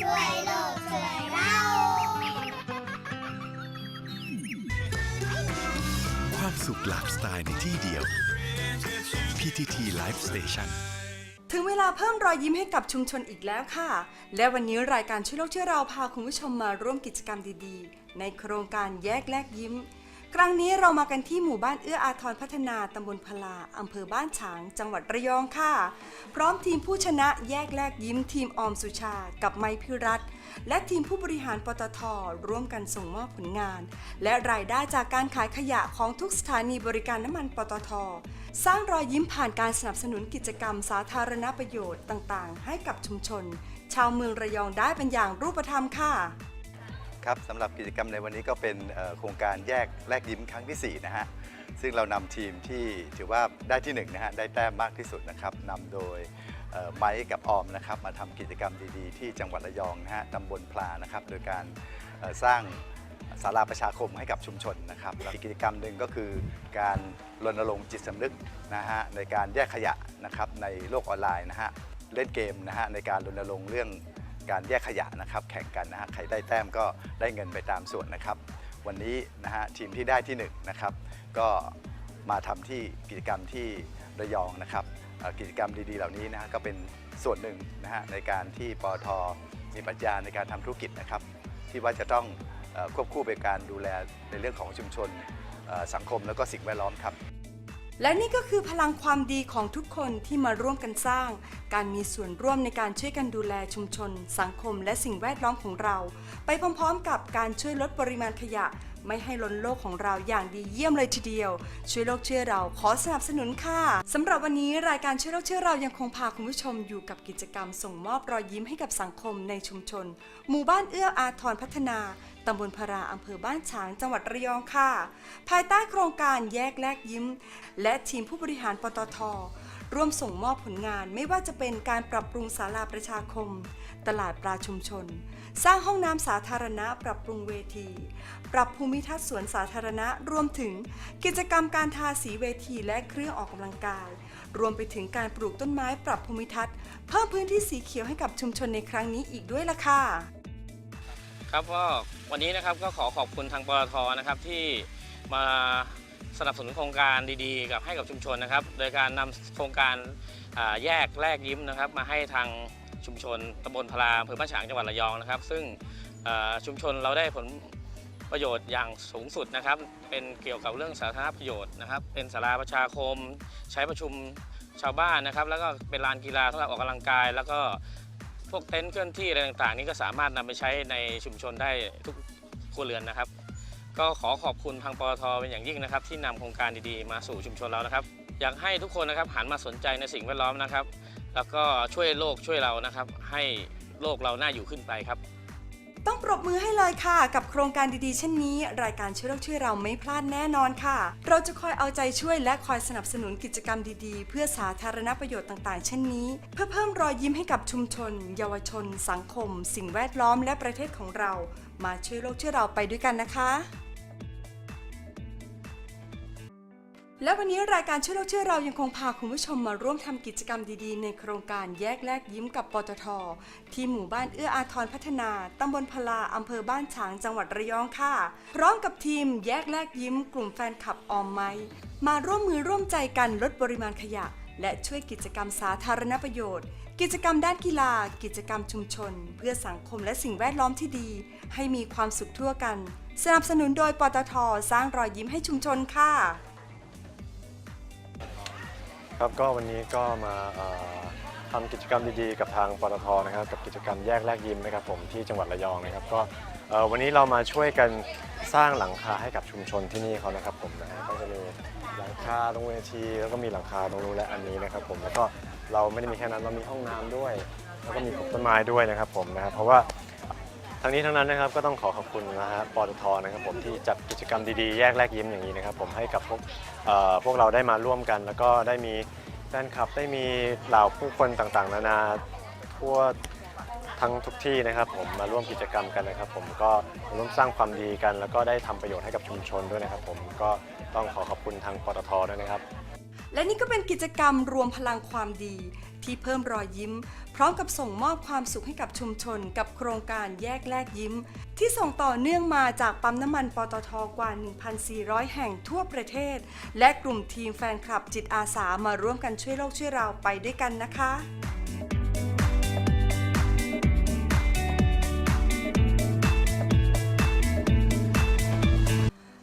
ช่วยโลกช่วยเราความสุขหลากสไตล์ในที่เดียว PTT Live Station ถึงเวลาเพิ่มรอยยิ้มให้กับชุมชนอีกแล้วค่ะ และวันนี้รายการช่วยโลกช่วยเราพาคุณผู้ชมมาร่วมกิจกรรมดีๆ ในโครงการแยกแลกยิ้ม ครั้งนี้เรามากันที่หมู่บ้านเอื้ออาทรพัฒนาตำบลพลาอำเภอบ้านฉาง จังหวัดระยองค่ะ พร้อมทีมผู้ชนะแยกแลกยิ้มทีมออมสุชา กับไมพิรัตและทีมผู้บริหารปตทร่วมกันส่งมอบผลงาน และรายได้จากการขายขยะของทุกสถานีบริการน้ำมันปตท สร้างรอยยิ้มผ่านการสนับสนุนกิจกรรมสาธารณประโยชน์ต่างๆ ให้กับชุมชน ชาวเมืองระยองได้เป็นอย่างรูปธรรมค่ะ ครับสำหรับกิจกรรมในวันนี้ก็เป็นโครงการแยกแลกยิ้มครั้งที่ 4 นะฮะ ซึ่งเรานำทีมที่ถือว่าได้ที่1นะฮะได้แต้มมากที่สุดนะครับนำโดยไม้กับออมนะครับมาทำกิจกรรมดีๆ ที่จังหวัดระยองนะฮะตำบลพลานะครับโดยการสร้างศาลาประชาคมให้กับชุมชนนะครับอีกกิจกรรมหนึ่งก็คือการรณรงค์จิตสำนึกนะฮะในการแยกขยะนะครับในโลกออนไลน์นะฮะเล่นเกมนะฮะในการรณรงค์เรื่อง การแยกขยะนะครับ แข่งกันนะฮะใครได้แต้มก็ได้เงินไปตามส่วนนะครับ วันนี้นะฮะทีมที่ได้ที่1นงนะครับก็มาทำที่กิจกรรมที่ระยองนะครับกิจกรรมดีๆ เหล่านี้นะฮะก็เป็นส่วนหนึ่งนะฮะในการที่ปอทมีปรัชญาในการทำธุรกิจนะครับ ที่ว่าจะต้องควบคู่ไปการดูแลในเรื่องของชุมชนสังคมแล้วก็สิ่งแวดล้อมครับ และนี่ก็คือพลังความดีของทุกคนที่มาร่วมกันสร้าง การมีส่วนร่วมในการช่วยกันดูแลชุมชน สังคม และสิ่งแวดล้อมของเรา ไปพร้อมๆ กับการช่วยลดปริมาณขยะ ไม่ให้ล้นโลกของเราอย่างดีเยี่ยมเลยทีเดียว ช่วยโลกช่วยเราขอสนับสนุนค่ะสำหรับวันนี้รายการช่วยโลกช่วยเรายังคงพาคุณผู้ชมอยู่กับกิจกรรมส่งมอบรอยยิ้มให้กับสังคมในชุมชน หมู่บ้านเอื้ออาทรพัฒนาตำบลพราอำเภอบ้านฉางจังหวัดระยองค่ะ ภายใต้โครงการแยกแลกยิ้ม และทีมผู้บริหารปตท ร่วมส่งมอบผลงานไม่ว่าจะเป็นการปรับปรุงศาลาประชาคม ตลาดปลาชุมชน สร้างห้องน้ำสาธารณะปรับปรุงเวที ปรับภูมิทัศน์สวนสาธารณะรวมถึงกิจกรรมการทาสีเวทีและเครื่องออกกำลังกาย รวมไปถึงการปลูกต้นไม้ปรับภูมิทัศน์ เพิ่มพื้นที่สีเขียวให้กับชุมชนในครั้งนี้อีกด้วยล่ะค่ะครับก็วันนี้นะครับก็ขอขอบคุณทางปตทนะครับที่มา สนับสนุนโครงการดีๆ กับให้กับชุมชนนะครับ โดยการนำโครงการแยกแลกยิ้มนะครับ มาให้ทางชุมชนตำบลพลาอำเภอบ้านฉางจังหวัดระยองนะครับ ซึ่งชุมชนเราได้ผลประโยชน์อย่างสูงสุดนะครับ เป็นเกี่ยวกับเรื่องสาธารณประโยชน์นะครับ เป็นศาลาประชาคม ใช้ประชุมชาวบ้านนะครับ แล้วก็เป็นลานกีฬาสำหรับออกกำลังกาย แล้วก็พวกเต็นท์เคลื่อนที่อะไรต่างๆ นี่ก็สามารถนำไปใช้ในชุมชนได้ทุกครัวเรือนนะครับ ก็ขอขอบคุณทางปตทเป็นอย่างยิ่งนะครับ ที่นำโครงการดีๆ มาสู่ชุมชนเรานะครับ อยากให้ทุกคนนะครับหันมาสนใจในสิ่งแวดล้อมนะครับ แล้วก็ช่วยโลกช่วยเรานะครับ ให้โลกเราน่าอยู่ขึ้นไปครับ ต้องปรบมือให้เลยค่ะ กับโครงการดีๆ เช่นนี้ รายการช่วยโลกช่วยเราไม่พลาดแน่นอนค่ะ เราจะคอยเอาใจช่วยและคอยสนับสนุนกิจกรรมดีๆ เพื่อสาธารณประโยชน์ต่างๆ เช่นนี้ เพื่อเพิ่มรอยยิ้มให้กับชุมชน เยาวชน สังคม สิ่งแวดล้อมและประเทศของเรา มาช่วยโลกช่วยเราไปด้วยกันนะคะ และวันนี้รายการช่วยโลกช่วยเรายังคงพาคุณผู้ชมมาร่วมทำกิจกรรมดีๆ ในโครงการแยกแลกยิ้มกับปตท ที่หมู่บ้านเอื้ออาทรพัฒนาตำบลพลาอำเภอบ้านฉางจังหวัดระยองค่ะ พร้อมกับทีมแยกแลกยิ้ม กลุ่มแฟนคลับออมไม้มาร่วมมือร่วมใจกันลดปริมาณขยะ และช่วยกิจกรรมสาธารณประโยชน์ กิจกรรมด้านกีฬา กิจกรรมชุมชน เพื่อสังคมและสิ่งแวดล้อมที่ดี ให้มีความสุขทั่วกัน สนับสนุนโดยปตทสร้างรอยยิ้มให้ชุมชนค่ะ ครับก็วันนี้ก็มาเอ่อทำกิจกรรมดีๆ กับทางปตทนะครับกับกิจกรรมแยกแลกยิ้มนะครับผมที่จังหวัดระยองนะครับก็เอ่อวันนี้เรามาช่วยกันสร้างหลังคาให้กับชุมชนที่นี่เขานะครับผมนะฮะก็จะมีหลังคาตรงเวทีแล้วก็มีหลังคาตรงนู้นและอันนี้นะครับผมแล้วก็ เราไม่ได้มีแค่นั้นเรามีห้องน้ำด้วย แล้วก็มีปลูกต้นไม้ด้วยนะครับผมนะครับเพราะว่าทั้งนี้ทั้งนั้นนะครับก็ต้องขอขอบคุณนะฮะปตทนะครับผมที่จัดกิจกรรมดีๆแยกแลกยิ้มอย่างนี้นะครับผมให้กับพวกเอ่อพวกเราได้มาร่วมกัน แล้วก็ได้มีแฟนคลับได้มีเหล่าผู้คนต่างๆ นานาทั่ว ทั้งทุกที่นะครับผมมาร่วมกิจกรรมกันนะครับ ผมก็มาร่วมสร้างความดีกัน แล้วก็ได้ทำประโยชน์ให้กับชุมชนด้วยนะครับ ผมก็ต้องขอขอบคุณทางปตทด้วยนะครับ และนี่ก็เป็นกิจกรรมรวมพลังความดี ที่เพิ่มรอยยิ้ม พร้อมกับส่งมอบความสุขให้กับชุมชน กับโครงการแยกแลกยิ้ม ที่ส่งต่อเนื่องมาจากปั๊มน้ำมันปตทกว่า 1,400 แห่งทั่วประเทศ และกลุ่มทีมแฟนคลับจิตอาสามาร่วมกันช่วยโลกช่วยเราไปด้วยกันนะคะ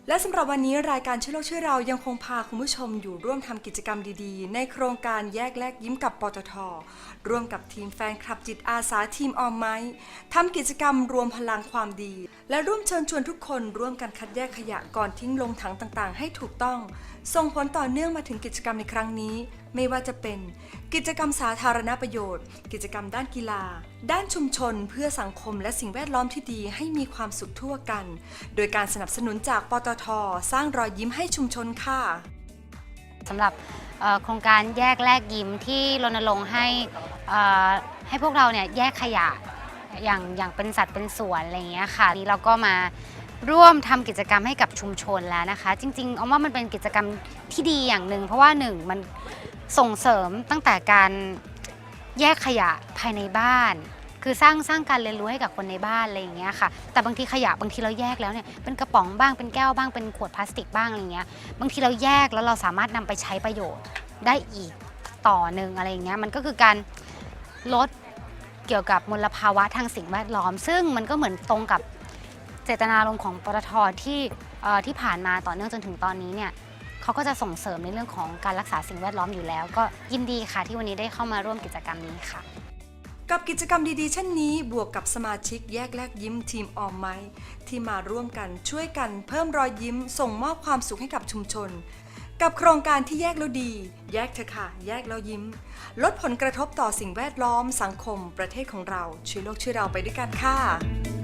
และสำหรับวันนี้รายการช่วยโลกช่วยเรายังคงพาคุณผู้ชมอยู่ร่วมทำกิจกรรมดีๆ ในโครงการแยกแลกยิ้มกับปตท ร่วมกับทีมแฟนคลับจิตอาสาทีมออมไม้ทำกิจกรรมรวมพลังความดี และร่วมเชิญชวนทุกคนร่วมกันคัดแยกขยะก่อนทิ้งลงถังต่างๆ ให้ถูกต้อง ส่งผลต่อเนื่องมาถึงกิจกรรมในครั้งนี้ ไม่ว่าจะเป็น กิจกรรมสาธารณประโยชน์ กิจกรรมด้านกีฬา ด้านชุมชน เพื่อสังคมและสิ่งแวดล้อมที่ดีให้มีความสุขทั่วกัน โดยการสนับสนุนจากปตท สร้างรอยยิ้มให้ชุมชนค่ะสำหรับโครงการแยกแลกยิ้มที่รณรงค์ให้ให้พวกเราเนี่ยแยกขยะอย่างอย่างเป็นสัตว์เป็นส่วนอะไรอย่างเงี้ยค่ะนี่เราก็มา ร่วมทำกิจกรรมให้กับชุมชนแล้วนะคะ จริงๆเอาว่ามันเป็นกิจกรรมที่ดีอย่างหนึ่งเพราะว่าหนึ่งมันส่งเสริมตั้งแต่การแยกขยะภายในบ้าน คือสร้างสร้างการเรียนรู้ให้กับคนในบ้านอะไรอย่างเงี้ยค่ะ แต่บางทีขยะบางทีเราแยกแล้วเนี่ยเป็นกระป๋องบ้างเป็นแก้วบ้างเป็นขวดพลาสติกบ้างอะไรเงี้ยบางทีเราแยกแล้วเราสามารถนำไปใช้ประโยชน์ได้อีกต่อหนึ่งอะไรอย่างเงี้ยมันก็คือการลดเกี่ยวกับมลภาวะทางสิ่งแวดล้อม ซึ่งมันก็เหมือนตรงกับ เจตนารมณ์ของปตทที่เอ่อที่ผ่านมาต่อเนื่องจนถึงตอนนี้เนี่ยเขาก็จะส่งเสริมในเรื่องของการรักษาสิ่งแวดล้อมอยู่แล้ว ก็ยินดีค่ะที่วันนี้ได้เข้ามาร่วมกิจกรรมนี้ค่ะ กับกิจกรรมดีๆ เช่นนี้ บวกกับสมาชิกแยกแลกยิ้มทีมออมไม้ที่มาร่วมกันช่วยกันเพิ่มรอยยิ้ม ส่งมอบความสุขให้กับชุมชน กับโครงการที่แยกแล้วดี แยกเถอะค่ะ แยกแล้วยิ้ม ลดผลกระทบต่อสิ่งแวดล้อมสังคมประเทศของเรา ช่วยโลกช่วยเราไปด้วยกันค่ะ